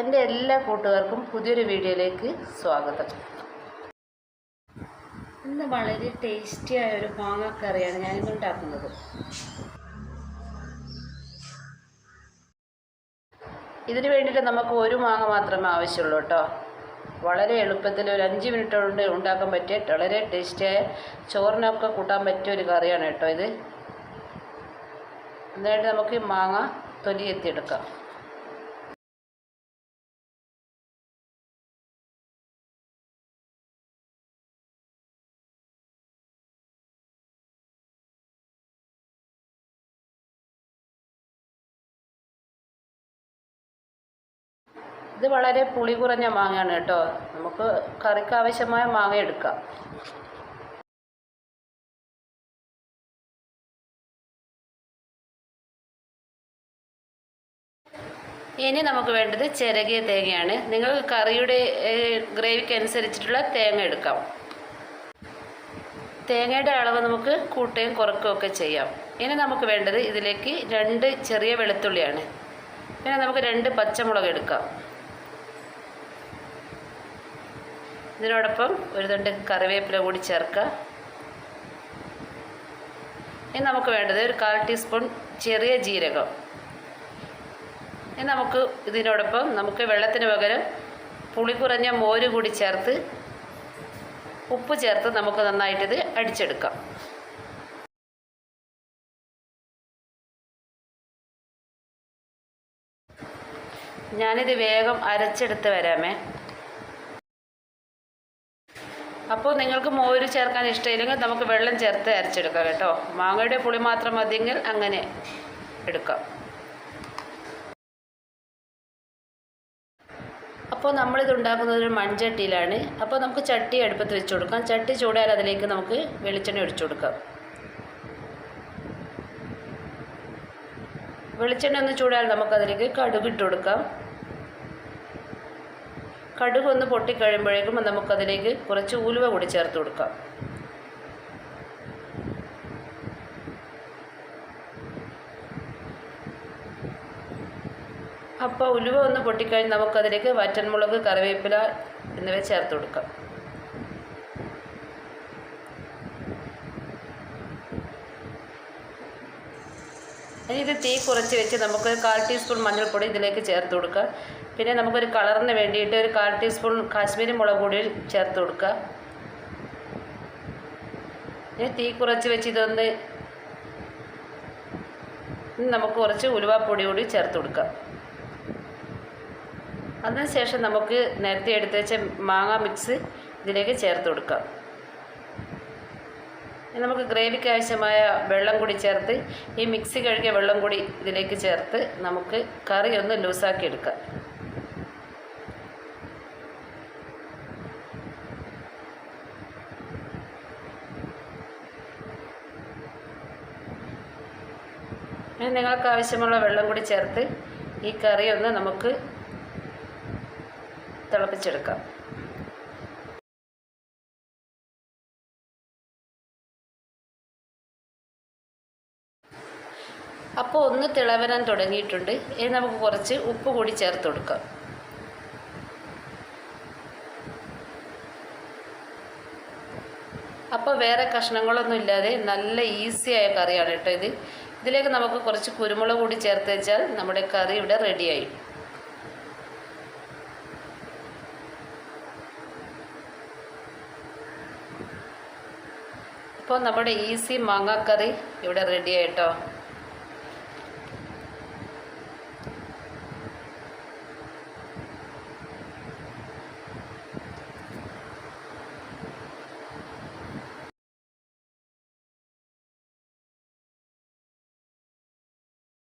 എന്റെ എല്ലാ കൂട്ടുകാർക്കും പുതിയൊരു വീഡിയോയിലേക്ക് സ്വാഗതം. ഇന്ന് വളരെ ടേസ്റ്റിയായ ഒരു മാങ്ങക്കറിയാണ് ഞാനിന്ന് ഉണ്ടാക്കുന്നത്. ഇതിന് വേണ്ടിയിട്ട് നമുക്ക് ഒരു മാങ്ങ മാത്രമേ ആവശ്യമുള്ളൂ കേട്ടോ. വളരെ എളുപ്പത്തിൽ ഒരു അഞ്ച് മിനിറ്റ് കൊണ്ട് ഉണ്ടാക്കാൻ പറ്റിയ വളരെ ടേസ്റ്റിയായ ചോറിനൊക്കെ കൂട്ടാൻ പറ്റിയ ഒരു കറിയാണ് കേട്ടോ ഇത്. എന്നിട്ട് നമുക്ക് ഈ മാങ്ങ തൊലി എത്തിയെടുക്കാം ഇത് വളരെ പുളി കുറഞ്ഞ മാങ്ങയാണ് കേട്ടോ. നമുക്ക് കറിക്ക് ആവശ്യമായ മാങ്ങ എടുക്കാം. ഇനി നമുക്ക് വേണ്ടത് ചിരകിയ തേങ്ങയാണ്. നിങ്ങൾ കറിയുടെ ഗ്രേവിക്ക് അനുസരിച്ചിട്ടുള്ള തേങ്ങ എടുക്കാം. തേങ്ങയുടെ അളവ് നമുക്ക് കൂട്ടുകയും കുറക്കുകയും ഒക്കെ ചെയ്യാം. ഇനി നമുക്ക് വേണ്ടത് ഇതിലേക്ക് രണ്ട് ചെറിയ വെളുത്തുള്ളിയാണ്. പിന്നെ നമുക്ക് രണ്ട് പച്ചമുളക് എടുക്കാം. ഇതിനോടൊപ്പം ഒരു തണ്ട് കറിവേപ്പില കൂടി ചേർക്കുക. ഇനി നമുക്ക് വേണ്ടത് ഒരു കാൽ ടീസ്പൂൺ ചെറിയ ജീരകം. ഇനി നമുക്ക് ഇതിനോടൊപ്പം നമുക്ക് വെള്ളത്തിന് പകരം പുളി കുറഞ്ഞ മോര് കൂടി ചേർത്ത് ഉപ്പ് ചേർത്ത് നമുക്ക് നന്നായിട്ടിത് അടിച്ചെടുക്കാം. ഞാനിത് വേഗം അരച്ചെടുത്ത് വരാമേ. അപ്പോൾ നിങ്ങൾക്ക് മോര് ചേർക്കാൻ ഇഷ്ടമില്ലെങ്കിൽ നമുക്ക് വെള്ളം ചേർത്ത് അരച്ചെടുക്കാം കേട്ടോ. മാങ്ങയുടെ പുളി മാത്രം മതിയെങ്കിൽ അങ്ങനെ എടുക്കാം. അപ്പോൾ നമ്മളിത് ഉണ്ടാക്കുന്നത് ഒരു മൺചട്ടിയിലാണ്. അപ്പോൾ നമുക്ക് ചട്ടി അടുപ്പത്ത് വെച്ച് കൊടുക്കാം. ചട്ടി ചൂടായാൽ അതിലേക്ക് നമുക്ക് വെളിച്ചെണ്ണ ഒഴിച്ചു കൊടുക്കാം. വെളിച്ചെണ്ണ ഒന്ന് ചൂടായാൽ നമുക്കതിലേക്ക് കടുക് ഇട്ട് കൊടുക്കാം. കടുക് ഒന്ന് പൊട്ടിക്കഴിയുമ്പോഴേക്കും നമുക്കതിലേക്ക് കുറച്ച് ഉലുവ കൂടി ചേർത്ത് കൊടുക്കാം. അപ്പോൾ ഉലുവ ഒന്ന് പൊട്ടിക്കഴിഞ്ഞ് നമുക്കതിലേക്ക് വറ്റൻമുളക് കറിവേപ്പില എന്നിവ ചേർത്ത് കൊടുക്കാം. ഇത് തീ കുറച്ച് വെച്ച് നമുക്ക് കാൽ ടീസ്പൂൺ മഞ്ഞൾപ്പൊടി ഇതിലേക്ക് ചേർത്ത് കൊടുക്കുക. പിന്നെ നമുക്കൊരു കളറിന് വേണ്ടിയിട്ട് ഒരു കാൽ ടീസ്പൂൺ കാശ്മീരി മുളക് പൊടി ചേർത്ത് കൊടുക്കുക. ഇനി തീ കുറച്ച് വെച്ച് ഇതൊന്ന് നമുക്ക് കുറച്ച് ഉലുവാപ്പൊടി കൂടി ചേർത്ത് കൊടുക്കാം. അതിനുശേഷം നമുക്ക് നേരത്തെ എടുത്ത് വെച്ച മാങ്ങ മിക്സ് ഇതിലേക്ക് ചേർത്ത് കൊടുക്കാം. നമുക്ക് ഗ്രേവിക്ക് ആവശ്യമായ വെള്ളം കൂടി ചേർത്ത് ഈ മിക്സി കഴുകിയ വെള്ളം കൂടി ഇതിലേക്ക് ചേർത്ത് നമുക്ക് കറി ഒന്ന് ലൂസാക്കി എടുക്കാം. നിങ്ങൾക്ക് ആവശ്യമുള്ള വെള്ളം കൂടി ചേർത്ത് ഈ കറി ഒന്ന് നമുക്ക് തിളപ്പിച്ചെടുക്കാം. അപ്പോൾ ഒന്ന് തിളവരാൻ തുടങ്ങിയിട്ടുണ്ട്. ഇനി നമുക്ക് കുറച്ച് ഉപ്പ് കൂടി ചേർത്ത് കൊടുക്കാം. അപ്പോൾ വേറെ കഷ്ണങ്ങളൊന്നും ഇല്ലാതെ നല്ല ഈസിയായ കറിയാണ് കേട്ടോ ഇത്. ഇതിലേക്ക് നമുക്ക് കുറച്ച് കുരുമുളക് കൂടി ചേർത്ത് വെച്ചാൽ നമ്മുടെ കറി ഇവിടെ റെഡിയായി. അപ്പോൾ നമ്മുടെ ഈസി മാങ്ങാക്കറി ഇവിടെ റെഡി ആയിട്ടോ